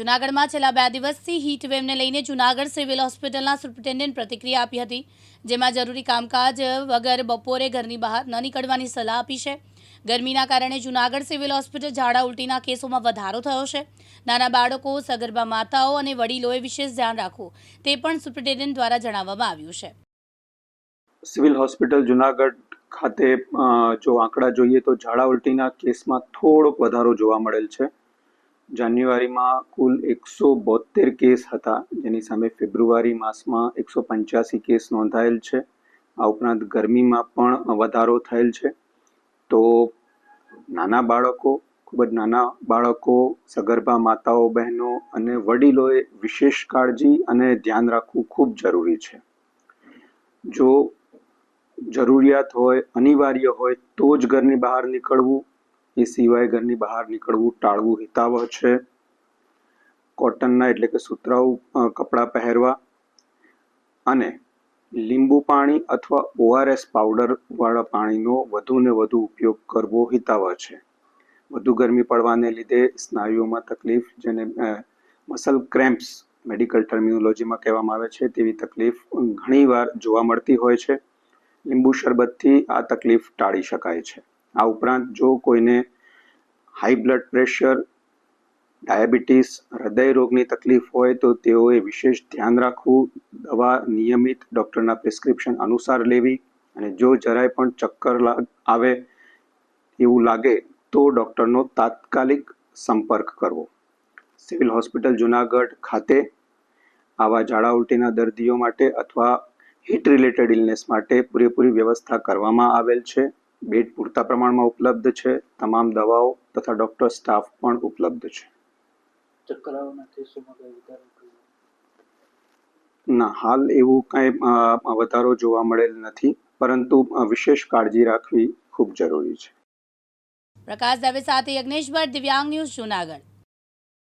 જૂનાગઢમાં છેલ્લા બે દિવસથી હીટ વેવને લઈને જૂનાગઢ સિવિલ હોસ્પિટલના સુપ્રિન્ટેન્ડન્ટ પ્રતિક્રિયા આપી હતી, જેમાં જરૂરી કામકાજ વગર બપોરે ઘરની બહાર ન નીકળવાની સલાહ આપી છે. ગરમીના કારણે જૂનાગઢ સિવિલ હોસ્પિટલ ઝાડા ઉલટીના કેસોમાં વધારો થયો છે. નાના બાળકો, સગર્ભા માતાઓ અને વડીલોએ વિશેષ ધ્યાન રાખવું, તે પણ સુપ્રિન્ટેન્ડન્ટ દ્વારા જણાવવામાં આવ્યું છે. સિવિલ હોસ્પિટલ જુનાગઢ ખાતે જો આંકડા જોઈએ તો ઝાડા ઉલટીના કેસમાં થોડોક વધારો જોવા મળેલ છે. જાન્યુઆરીમાં કુલ એકસો બોતેર કેસ હતા. જેની સામે ફેબ્રુઆરી માસમાં એકસો પંચ્યાસી કેસ નોંધાયેલ છે. આ ઉપરાંત ગરમીમાં પણ વધારો થયેલ છે. તો નાના બાળકો, ખૂબ જ નાના બાળકો, સગર્ભા માતાઓ, બહેનો અને વડીલોએ વિશેષ કાળજી અને ધ્યાન રાખવું ખૂબ જરૂરી છે. જો જરૂરિયાત હોય, અનિવાર્ય હોય, તો જ ઘરની બહાર નીકળવું એ સિવાય ઘરની બહાર નીકળવું, ટાળવું હિતાવહ છે. કોટનના એટલે કે સુતરાઉ કપડાં પહેરવા અને લીંબુ પાણી અથવા ઓઆરએસ પાવડરવાળા પાણીનો વધુ ને વધુ ઉપયોગ કરવો હિતાવહ છે. વધુ ગરમી પડવાને લીધે સ્નાયુઓમાં તકલીફ જેને મસલ ક્રેમ્પ્સ મેડિકલ ટર્મિનોલોજીમાં કહેવામાં આવે છે તેવી તકલીફ ઘણીવાર જોવા મળતી હોય છે. લીંબુ શરબતથી આ તકલીફ ટાળી શકાય છે. આ ઉપરાંત જો કોઈને હાઈ બ્લડ પ્રેશર ડાયાબિટીસ હૃદય રોગની તકલીફ હોય તો તેઓએ વિશેષ ધ્યાન રાખવું, દવા નિયમિત ડૉક્ટરના પ્રિસ્ક્રિપ્શન અનુસાર લેવી અને જો જરાય પણ ચક્કર આવે એવું લાગે તો ડૉક્ટરનો તાત્કાલિક સંપર્ક કરવો. સિવિલ હોસ્પિટલ જુનાગઢ ખાતે આવા ઝાડા ઉલટીના દર્દીઓ માટે અથવા હીટ રિલેટેડ ઇલનેસ માટે પૂરેપૂરી વ્યવસ્થા કરવામાં આવેલ છે. બેડ પૂરતા પ્રમાણમાં ઉપલબ્ધ છે. તમામ દવાઓ તથા ડૉક્ટર સ્ટાફ પણ ઉપલબ્ધ છે. ના હાલ એવું કાંઈ વધારો જોવા મળેલ નથી પરંતુ વિશેષ કાળજી રાખવી ખૂબ જરૂરી છે. પ્રકાશ દવે સાથે યજ્ઞેશ ભટ્ટ દિવ્યાંગ ન્યૂઝ જૂનાગઢ.